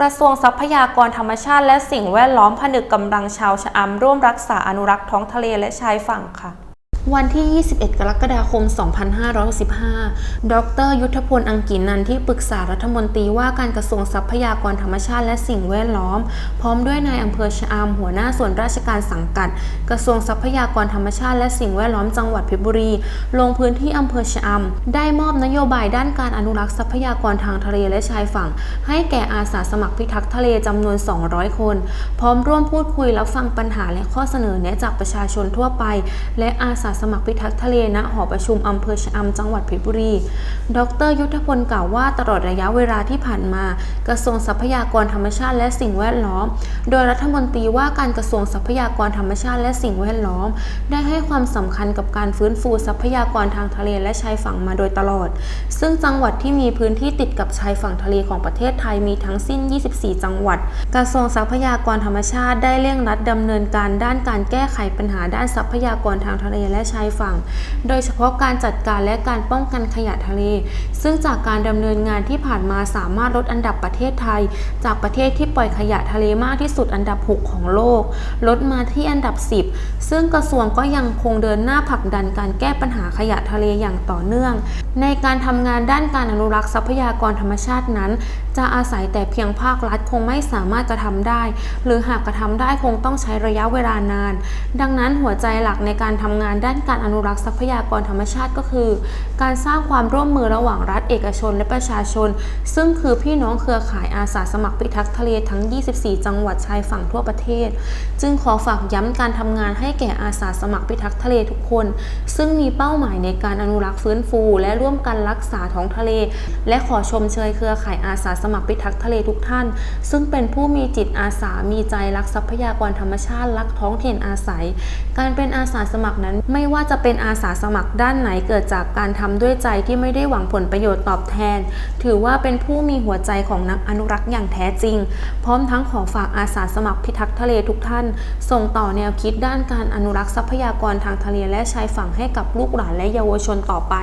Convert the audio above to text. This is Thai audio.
กระทรวงทรัพยากรธรรมชาติและสิ่งแวดล้อมผนึกกำลังชาวชะอำร่วมรักษาอนุรักษ์ท้องทะเลและชายฝั่งค่ะ วันที่ 21 กรกฎาคม 2565 ดร ยุทธพล อังกินันท์ที่ปรึกษารัฐมนตรีว่าการกระทรวงทรัพยากรธรรมชาติและสิ่งแวดล้อม พร้อมด้วยนายอำเภอชะอำหัวหน้าส่วนราชการสังกัด กระทรวงทรัพยากรธรรมชาติและสิ่งแวดล้อมจังหวัดเพชรบุรี ลงพื้นที่อำเภอชะอำได้มอบนโยบายด้านการอนุรักษ์ทรัพยากรทางทะเลและชายฝั่ง ให้แก่อาสาสมัครพิทักษ์ทะเลจำนวน 200 คน พร้อมร่วมพูดคุยรับฟังปัญหาและข้อเสนอแนะจากประชาชนทั่วไป และอาสาสมัครพิทักษ์ทะเลณหอประชุมอำเภอชะอำจังหวัดเพชรบุรี ดร ยุทธพลกล่าวว่าตลอดระยะเวลาที่ผ่านมา กระทรวงทรัพยากรธรรมชาติและสิ่งแวดล้อม โดยรัฐมนตรีว่าการกระทรวงทรัพยากรธรรมชาติและสิ่งแวดล้อม ได้ให้ความสำคัญกับการฟื้นฟูทรัพยากรทางทะเลและชายฝั่งมาโดยตลอด ซึ่งจังหวัดที่มีพื้นที่ติดกับชายฝั่งทะเลของประเทศไทยมีทั้งสิ้น 24 จังหวัด กระทรวงทรัพยากรธรรมชาติได้เร่งรัดดำเนินการด้านการแก้ไขปัญหาด้านทรัพยากรทางทะเลและชายฝั่ง โดยเฉพาะการจัดการและการป้องกันขยะทะเล ซึ่งจากการดำเนินงานที่ผ่านมาสามารถลดอันดับประเทศไทย จากประเทศที่ปล่อยขยะทะเลมากที่สุดอันดับ 6 ของโลก ลดมาที่อันดับ 10 ซึ่งกระทรวงก็ยังคงเดินหน้าผลักดันการแก้ปัญหาขยะทะเลอย่างต่อเนื่อง ในการทำงานด้านการอนุรักษ์ทรัพยากรธรรมชาตินั้น จะอาศัยแต่เพียงภาครัฐคงไม่สามารถจะทำได้ หรือหากกระทำได้คงต้องใช้ระยะเวลานาน ดังนั้นหัวใจหลักในการทำงานด้านการอนุรักษ์ทรัพยากรธรรมชาติก็คือ การสร้างความร่วมมือระหว่างรัฐเอกชนและประชาชน ซึ่งคือพี่น้องเครือข่ายอาสาสมัครพิทักษ์ทะเลทั้ง 24 จังหวัดชายฝั่งทั่วประเทศ จึงขอฝากย้ำการทำงานให้แก่อาสาสมัครพิทักษ์ทะเลทุกคน ซึ่งมีเป้าหมายในการอนุรักษ์ฟื้นฟู และร่วมกันรักษาท้องทะเล และขอชมเชยเครือข่ายอาสาสมัครพิทักษ์ทะเลทุกท่าน ซึ่งเป็นผู้มีจิตอาสามีใจรักทรัพยากรธรรมชาติรักท้องถิ่นอาศัย การเป็นอาสาสมัครนั้นไม่ว่าจะเป็นอาสาสมัครด้านไหนเกิดจากการทำด้วยใจที่ไม่ได้หวังผลประโยชน์ตอบแทน ถือว่าเป็นผู้มีหัวใจของนักอนุรักษ์อย่างแท้จริง พร้อมทั้งขอฝากอาสาสมัครพิทักษ์ทะเลทุกท่าน ส่งต่อแนวคิดด้านการอนุรักษ์ทรัพยากรทางทะเลและชายฝั่งให้กับลูกหลานและเยาวชนต่อไป